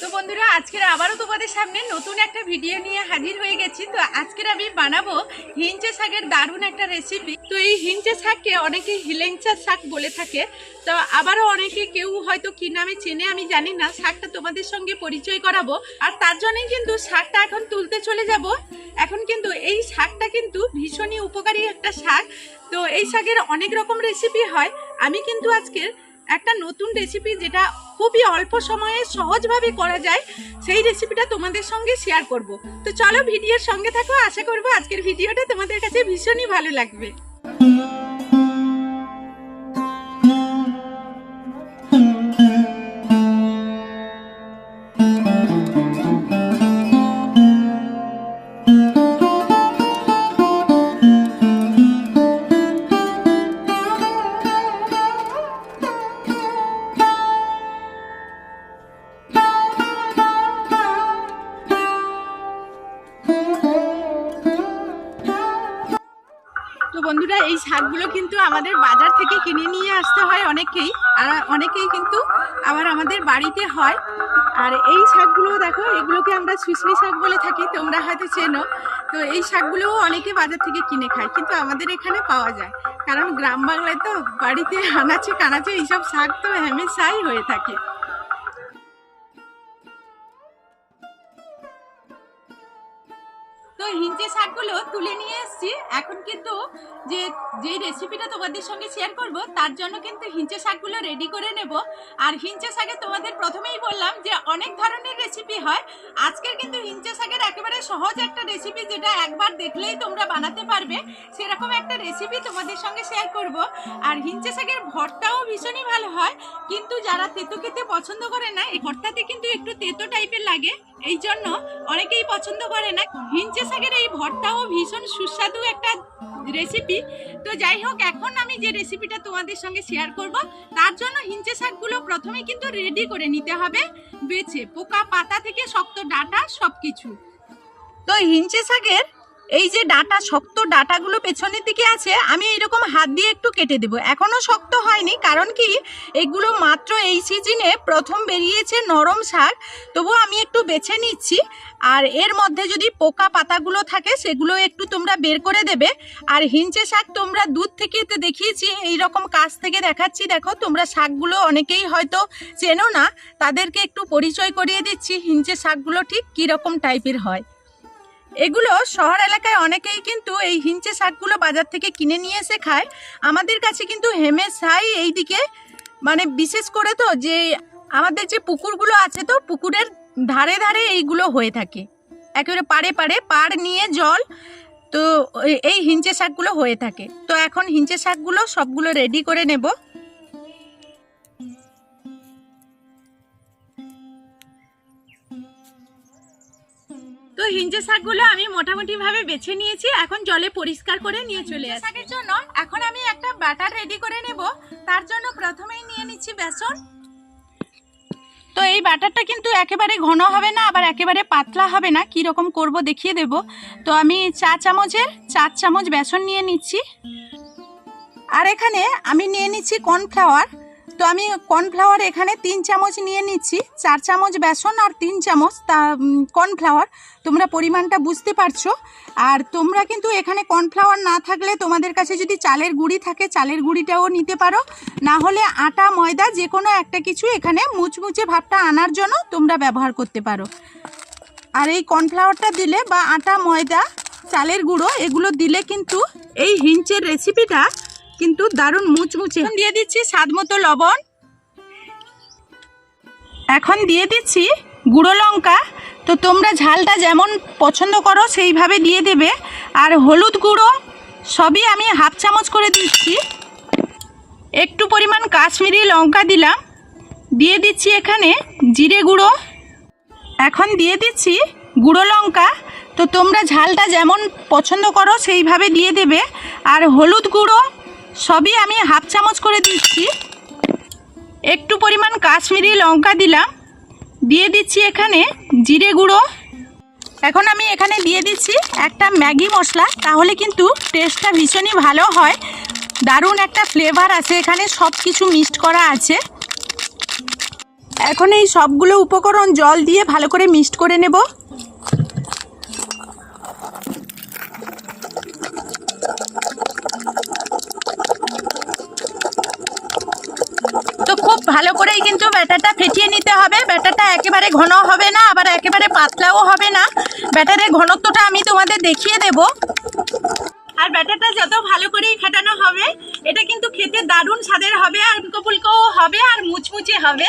তো বন্ধুরা, আজকের আবারও তোমাদের সামনে নতুন একটা ভিডিও নিয়ে হাজির হয়ে গেছি। তো আজকের আমি বানাবো হিঞ্চে শাকের দারুণ একটা রেসিপি তো এই হিঞ্চে শাককে অনেকে হিলেঞ্চা শাক বলে থাকে। তো আবারও অনেকে কেউ হয়তো কি নামে চেনে, আমি জানি না। শাকটা তোমাদের সঙ্গে পরিচয় করাবো। আর তার জন্যই কিন্তু শাকটা এখন তুলতে চলে যাব। এখন কিন্তু এই শাকটা কিন্তু ভীষণই উপকারী একটা শাক। তো এই শাকের অনেক রকম রেসিপি হয়। আমি কিন্তু আজকের একটা নতুন রেসিপি যেটা খুবই অল্প সময়ে সহজভাবে করা যায়, সেই রেসিপিটা তোমাদের সঙ্গে শেয়ার করব। তো চলো ভিডিওর সঙ্গে থাকো, আশা করব আজকের ভিডিওটা তোমাদের কাছে ভীষণই ভালো লাগবে। বন্ধুরা, এই শাকগুলো কিন্তু আমাদের বাজার থেকে কিনে নিয়ে আসতে হয় অনেকেই, আর অনেকেই কিন্তু আবার আমাদের বাড়িতে হয়। আর এই শাকগুলো দেখো, এগুলোকে আমরা শুশনি শাক বলে থাকি, তোমরা হয়তো চেনো। তো এই শাকগুলোও অনেকে বাজার থেকে কিনে খায়, কিন্তু আমাদের এখানে পাওয়া যায়। কারণ গ্রাম বাংলায় তো বাড়িতে আনাচে কানাচে এইসব শাক তো হেমেশাই হয়ে থাকে। হিঞ্চে শাকগুলো তুলে নিয়ে এসেছি, এখন কিন্তু যে যে রেসিপিটা তোমাদের সঙ্গে শেয়ার করব, তার জন্য কিন্তু হিঞ্চে শাকগুলো রেডি করে নেব। আর হিঞ্চে শাকে তোমাদের প্রথমেই বললাম যে, অনেক ধরনের রেসিপি হয়। আজকের কিন্তু হিঞ্চে শাকের একেবারে সহজ একটা রেসিপি যেটা একবার দেখলেই তোমরা বানাতে পারবে, সেরকম একটা রেসিপি তোমাদের সঙ্গে শেয়ার করব। আর হিঞ্চে শাকের ভর্তাও ভীষণই ভালো হয়, কিন্তু যারা তেতো খেতে পছন্দ করে না, এই ভর্তাতে কিন্তু একটু তেতো টাইপের লাগে। এই জন্য অনেকেই পছন্দ করে না। হিঞ্চে শাকের এই ভর্তাও ভীষণ সুস্বাদু একটা রেসিপি তো যাই হোক, এখন আমি যে রেসিপিটা তোমাদের সঙ্গে শেয়ার করব, তার জন্য হিঞ্চে শাকগুলো প্রথমে কিন্তু রেডি করে নিতে হবে, বেছে পোকা, পাতা থেকে শক্ত ডাটা সব কিছু তো হিঞ্চে শাকের এই যে ডাটা, শক্ত ডাটাগুলো পেছনের দিকে আছে, আমি এরকম হাত দিয়ে একটু কেটে দেবো। এখনও শক্ত হয়নি, কারণ কি, এগুলো মাত্র এই সিজনে প্রথম বেরিয়েছে নরম শাক তবু আমি একটু বেছে নিচ্ছি। আর এর মধ্যে যদি পোকা পাতাগুলো থাকে, সেগুলো একটু তোমরা বের করে দেবে। আর হিঞ্চে শাক তোমরা দুধ থেকে তো দেখিয়েছি এই রকম কাছ থেকে দেখাচ্ছি, দেখো, তোমরা শাকগুলো অনেকেই হয়তো চেনো না, তাদেরকে একটু পরিচয় করিয়ে দিচ্ছি, হিঞ্চে শাকগুলো ঠিক কীরকম টাইপের হয়। এগুলো শহর এলাকায় অনেকেই কিন্তু এই হিঞ্চে শাকগুলো বাজার থেকে কিনে নিয়ে এসে খায়। আমাদের কাছে কিন্তু হেমে হেমেশাই এইদিকে মানে বিশেষ করে তো যে আমাদের যে পুকুরগুলো আছে তো, পুকুরের ধারে ধারে এইগুলো হয়ে থাকে। একেবারে পাড়ে পাড়ে, পাড় নিয়ে জল, তো এই- এই হিঞ্চে শাকগুলো হয়ে থাকে। তো এখন হিঞ্চে শাকগুলো সবগুলো রেডি করে নেব। তো হিঞ্চে শাকগুলো আমি মোটামুটি ভাবে বেছে নিয়েছি এখন জলে পরিষ্কার করে নিয়ে চলে আসি শাকের জন্য এখন আমি একটা বাটার রেডি করে নেব তার জন্য প্রথমেই নিয়ে নিচ্ছি বেসন। তো এই বাটারটা কিন্তু একেবারে ঘন হবে না আবার একেবারে পাতলা হবে না কি রকম করব দেখিয়ে দেব। তো আমি চা চামচের চার চামচ বেসন নিয়ে নিচ্ছি। আর এখানে আমি নিয়ে নিচ্ছি কর্নফ্লাওয়ার। তো আমি কর্নফ্লাওয়ার এখানে তিন চামচ নিয়ে নিচ্ছি। চার চামচ বেসন আর তিন চামচ তা কর্নফ্লাওয়ার তোমরা পরিমাণটা বুঝতে পারছ। আর তোমরা কিন্তু এখানে কর্নফ্লাওয়ার না থাকলে তোমাদের কাছে যদি চালের গুঁড়ি থাকে, চালের গুঁড়িটাও নিতে পারো। না হলে আটা, ময়দা যে কোনো একটা কিছু এখানে মুচমুচে ভাবটা আনার জন্য তোমরা ব্যবহার করতে পারো। আর এই কর্নফ্লাওয়ারটা দিলে বা আটা, ময়দা, চালের গুঁড়ো এগুলো দিলে কিন্তু এই হিঞ্চের রেসিপিটা কিন্তু দারুণ মুচমুচে। এখন দিয়ে দিচ্ছি স্বাদ মতো লবণ। এখন দিয়ে দিচ্ছি গুঁড়ো লঙ্কা। তো তোমরা ঝালটা যেমন পছন্দ করো সেইভাবে দিয়ে দেবে। আর হলুদ গুঁড়ো সবই আমি হাফ চামচ করে দিচ্ছি। একটু পরিমাণ কাশ্মীরি লঙ্কা দিলাম। দিয়ে দিচ্ছি এখানে জিরে গুঁড়ো। এখন দিয়ে দিচ্ছি গুঁড়ো লঙ্কা। তো তোমরা ঝালটা যেমন পছন্দ করো সেইভাবে দিয়ে দেবে। আর হলুদ গুঁড়ো সবই আমি হাফ চামচ করে দিচ্ছি একটু পরিমাণ কাশ্মীরি লঙ্কা দিলাম। দিয়ে দিচ্ছি এখানে জিরে গুঁড়ো। এখন আমি এখানে দিয়ে দিচ্ছি একটা ম্যাগি মশলা। তাহলে কিন্তু টেস্টটা ভীষণই ভালো হয়। দারুণ একটা ফ্লেভার আছে এখানে সব কিছু মিক্সড করা আছে। এখন এই সবগুলো উপকরণ জল দিয়ে ভালো করে মিক্সড করে নেব তো খুব ভালো করেই কিন্তু ব্যাটারটা ফেটিয়ে নিতে হবে। ব্যাটারটা একেবারে ঘন হবে না, আবার একেবারে পাতলাও হবে না। ব্যাটারের ঘনত্বটা আমি তোমাদের দেখিয়ে দেব। আর ব্যাটারটা যত ভালো করেই ফেটানো হবে, এটা কিন্তু খেতে দারুণ স্বাদের হবে আর ফুলকো ফুলকোও হবে আর মুচমুচে হবে।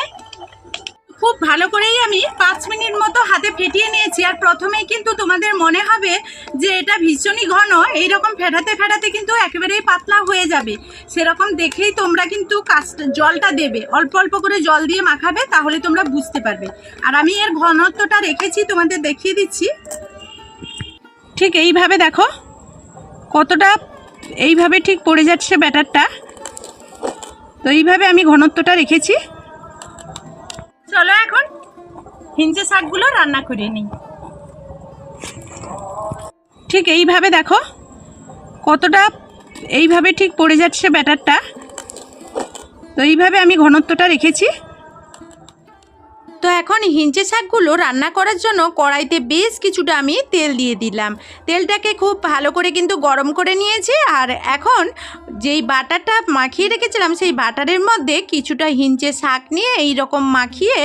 খুব ভালো করেই আমি পাঁচ মিনিট মতো হাতে ফেটিয়ে নিয়েছি। আর প্রথমেই কিন্তু তোমাদের মনে হবে যে এটা ভীষণই ঘন, এইরকম ফেটাতে ফেটাতে কিন্তু একেবারেই পাতলা হয়ে যাবে। সেরকম দেখেই তোমরা কিন্তু কাজটা জলটা দেবে। অল্প অল্প করে জল দিয়ে মাখাবে, তাহলে তোমরা বুঝতে পারবে। আর আমি এর ঘনত্বটা রেখেছি, তোমাদের দেখিয়ে দিচ্ছি। ঠিক এইভাবে দেখো, কতটা এইভাবে ঠিক পড়ে যাচ্ছে ব্যাটারটা। তো এইভাবে আমি ঘনত্বটা রেখেছি। চলো এখন হিঞ্চে শাকগুলো রান্না করে নিই। ঠিক এইভাবে দেখো কতটা এইভাবে ঠিক পড়ে যাচ্ছে ব্যাটারটা। তো এইভাবে আমি ঘনত্বটা রেখেছি। তো এখন হিঞ্চে শাকগুলো রান্না করার জন্য কড়াইতে বেশ কিছুটা আমি তেল দিয়ে দিলাম। তেলটাকে খুব ভালো করে কিন্তু গরম করে নিয়েছি আর এখন যেই বাটারটা মাখিয়ে রেখেছিলাম সেই বাটারের মধ্যে কিছুটা হিঞ্চে শাক নিয়ে এই রকম মাখিয়ে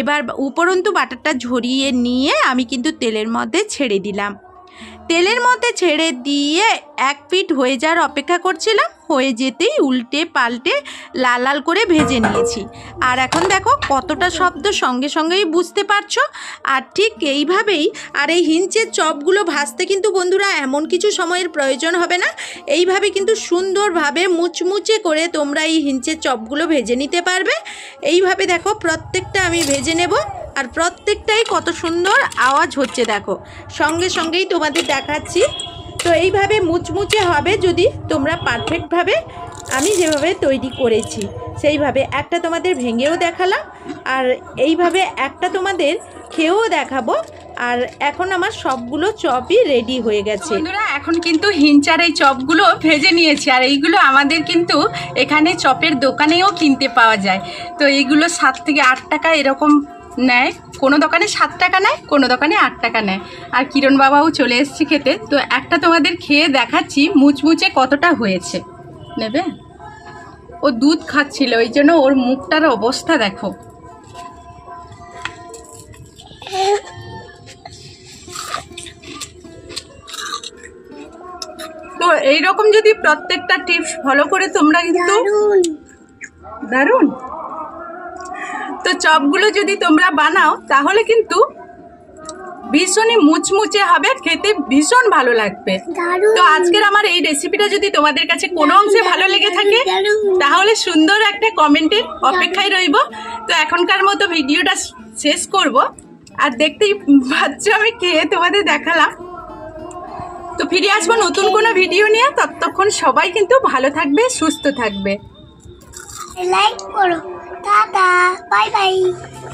এবার উপরন্তু বাটারটা ঝরিয়ে নিয়ে আমি কিন্তু তেলের মধ্যে ছেড়ে দিলাম। তেলের মধ্যে ছেড়ে দিয়ে এক পিঠ হয়ে যাওয়ার অপেক্ষা করছিলাম, হয়ে যেতেই উল্টে পাল্টে লাল লাল করে ভেজে নিয়েছি। আর এখন দেখো কতটা শব্দ সঙ্গে সঙ্গেই বুঝতে পারছ। আর ঠিক এইভাবেই, আর এই হিঞ্চের চপগুলো ভাজতে কিন্তু বন্ধুরা এমন কিছু সময়ের প্রয়োজন হবে না। এইভাবে কিন্তু সুন্দরভাবে মুচমুচে করে তোমরা এই হিঞ্চের চপগুলো ভেজে নিতে পারবে। এইভাবে দেখো প্রত্যেকটা আমি ভেজে নেব। আর প্রত্যেকটাই কত সুন্দর আওয়াজ হচ্ছে, দেখো। সঙ্গে সঙ্গেই তোমাদের দেখাচ্ছি। তো এইভাবে মুচমুচে হবে যদি তোমরা পারফেক্টভাবে আমি যেভাবে তৈরি করেছি, সেইভাবে। একটা তোমাদের ভেঙেও দেখালাম, আর এইভাবে একটা তোমাদের খেয়েও দেখাবো। আর এখন আমার সবগুলো চপই রেডি হয়ে গেছে। বন্ধুরা, এখন কিন্তু হিঞ্চার এই চপগুলো ভেজে নিয়েছি, আর এইগুলো আমাদের কিন্তু এখানে চপের দোকানেও কিনতে পাওয়া যায়। তো এইগুলো সাত থেকে আট টাকা এরকম নেয়। কোনো দোকানে সাত টাকা নেয় কোনো দোকানে আট টাকা নেয়। আর কিরণ বাবাও চলে এসেছে খেতে। তো একটা তোমাদের খেয়ে দেখাচ্ছি মুচমুচে কতটা হয়েছে। নেবে? ও দুধ খাচ্ছিল ওই জন্য ওর মুখটার অবস্থা দেখো। তো এইরকম যদি প্রত্যেকটা টিপস ফলো করে তোমরা কিন্তু দারুণ। তো চপগুলো যদি তোমরা বানাও তাহলে কিন্তু ভীষণই মুচমুচে হবে খেতে ভীষণ ভালো লাগবে। তো আজকের আমার এই রেসিপিটা যদি তোমাদের কাছে কোনো অংশে ভালো লেগে থাকে তাহলে সুন্দর একটা কমেন্টের অপেক্ষায় রইব। তো এখনকার মতো ভিডিওটা শেষ করব। আর দেখতেই পাচ্ছ আমি খেয়ে তোমাদের দেখালাম। তো ফিরে আসব নতুন কোনো ভিডিও নিয়ে। ততক্ষণ সবাই কিন্তু ভালো থাকবে সুস্থ থাকবে। লাইক করো। 哒哒，拜拜。